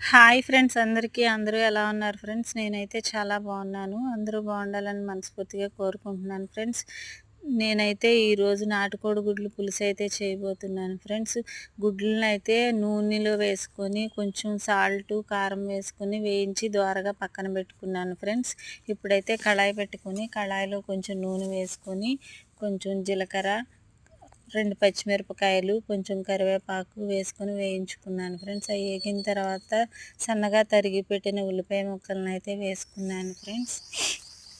Hi friends అందరికీ. అందరూ ఎలా ఉన్నారు ఫ్రెండ్స్? నేనైతే చాలా బాగున్నాను. అందరూ బాగుండాలని మనస్ఫూర్తిగా కోరుకుంటున్నాను ఫ్రెండ్స్. నేనైతే ఈరోజు నాటుకోడి గుడ్లు పులుసు అయితే చేయబోతున్నాను ఫ్రెండ్స్. గుడ్లను అయితే నూనెలో వేసుకొని కొంచెం సాల్ట్ కారం వేసుకొని వేయించి ద్వారగా పక్కన పెట్టుకున్నాను ఫ్రెండ్స్. ఇప్పుడైతే కళాయి పెట్టుకొని కళాయిలో కొంచెం నూనె వేసుకొని కొంచెం జీలకర్ర రెండు పచ్చిమిరపకాయలు కొంచెం కరివేపాకు వేసుకొని వేయించుకున్నాను ఫ్రెండ్స్. అవి వేగిన తర్వాత సన్నగా తరిగి పెట్టిన ఉల్లిపాయ ముక్కలను అయితే వేసుకున్నాను ఫ్రెండ్స్.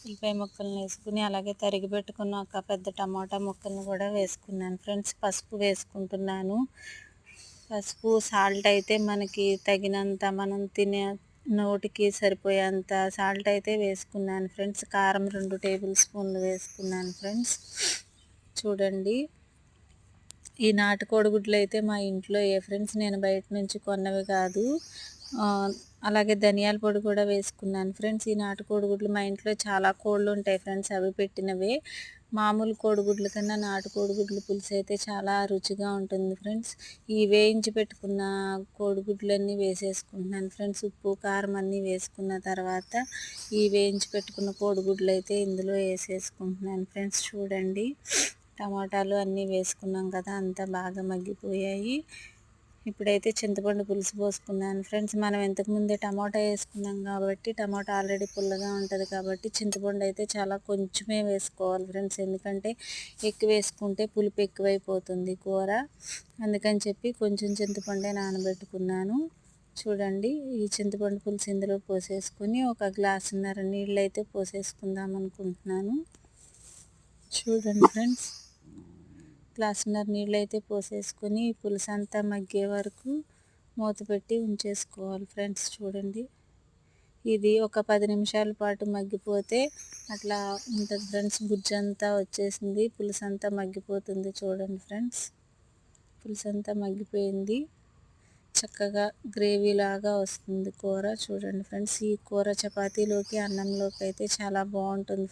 ఉల్లిపాయ ముక్కలను వేసుకుని అలాగే తరిగి పెట్టుకున్న ఒక పెద్ద టమాటా ముక్కలను కూడా వేసుకున్నాను ఫ్రెండ్స్. పసుపు వేసుకుంటున్నాను. పసుపు సాల్ట్ అయితే మనకి తగినంత మనం తినే నోటికి సరిపోయేంత సాల్ట్ అయితే వేసుకున్నాను ఫ్రెండ్స్. కారం రెండు టేబుల్ స్పూన్లు వేసుకున్నాను ఫ్రెండ్స్. చూడండి. ఈ నాటు కోడిగుడ్లు అయితే మా ఇంట్లో ఏ ఫ్రెండ్స్ నేను బయట నుంచి కొన్నవి కాదు. అలాగే ధనియాల పొడి కూడా వేసుకున్నాను. ఫ్రెండ్స్ ఈ నాటు కోడిగుడ్లు మా ఇంట్లో చాలా కోళ్ళు ఉంటాయి ఫ్రెండ్స్ అవి పెట్టినవే. మామూలు కోడిగుడ్ల కన్నా నాటు కోడిగుడ్లు పులుసు అయితే చాలా రుచిగా ఉంటుంది ఫ్రెండ్స్. ఈ వేయించి పెట్టుకున్న కోడిగుడ్లన్నీ వేసేసుకుంటున్నాను ఫ్రెండ్స్. ఉప్పు కారం అన్నీ వేసుకున్న తర్వాత ఈ వేయించి పెట్టుకున్న కోడిగుడ్లు అయితే ఇందులో వేసేసుకుంటున్నాను ఫ్రెండ్స్. చూడండి. టమాటాలు అన్నీ వేసుకున్నాం కదా అంతా బాగా మగ్గిపోయాయి. ఇప్పుడైతే చింతపండు పులుసు పోసుకున్నాను. ఫ్రెండ్స్ మనం ఇంతకుముందే టమాటా వేసుకున్నాం కాబట్టి టమాటా ఆల్రెడీ పుల్లగా ఉంటుంది కాబట్టి చింతపండు అయితే చాలా కొంచెమే వేసుకోవాలి ఫ్రెండ్స్. ఎందుకంటే ఎక్కువ వేసుకుంటే పులుపు ఎక్కువైపోతుంది కూర. అందుకని చెప్పి కొంచెం చింతపండే నానబెట్టుకున్నాను. చూడండి ఈ చింతపండు పులుసు ఇందులో పోసేసుకొని ఒక గ్లాసున్నర నీళ్ళు అయితే పోసేసుకుందాం అనుకుంటున్నాను. చూడండి ఫ్రెండ్స్. గ్లాసున్నర నీళ్ళు అయితే పోసేసుకొని పులుసు అంతా మగ్గే వరకు మూత పెట్టి ఉంచేసుకోవాలి ఫ్రెండ్స్ చూడండి. ఇది ఒక పది నిమిషాల పాటు మగ్గిపోతే అట్లా ఉంటుంది ఫ్రెండ్స్. గుజ్జు అంతా వచ్చేసింది పులుసు అంతా మగ్గిపోతుంది చూడండి ఫ్రెండ్స్. పులుసు అంతా మగ్గిపోయింది. చక్కగా గ్రేవీ లాగా వస్తుంది కూర చూడండి ఫ్రెండ్స్. ఈ కూర చపాతీలోకి అన్నంలోకి అయితే చాలా బాగుంటుంది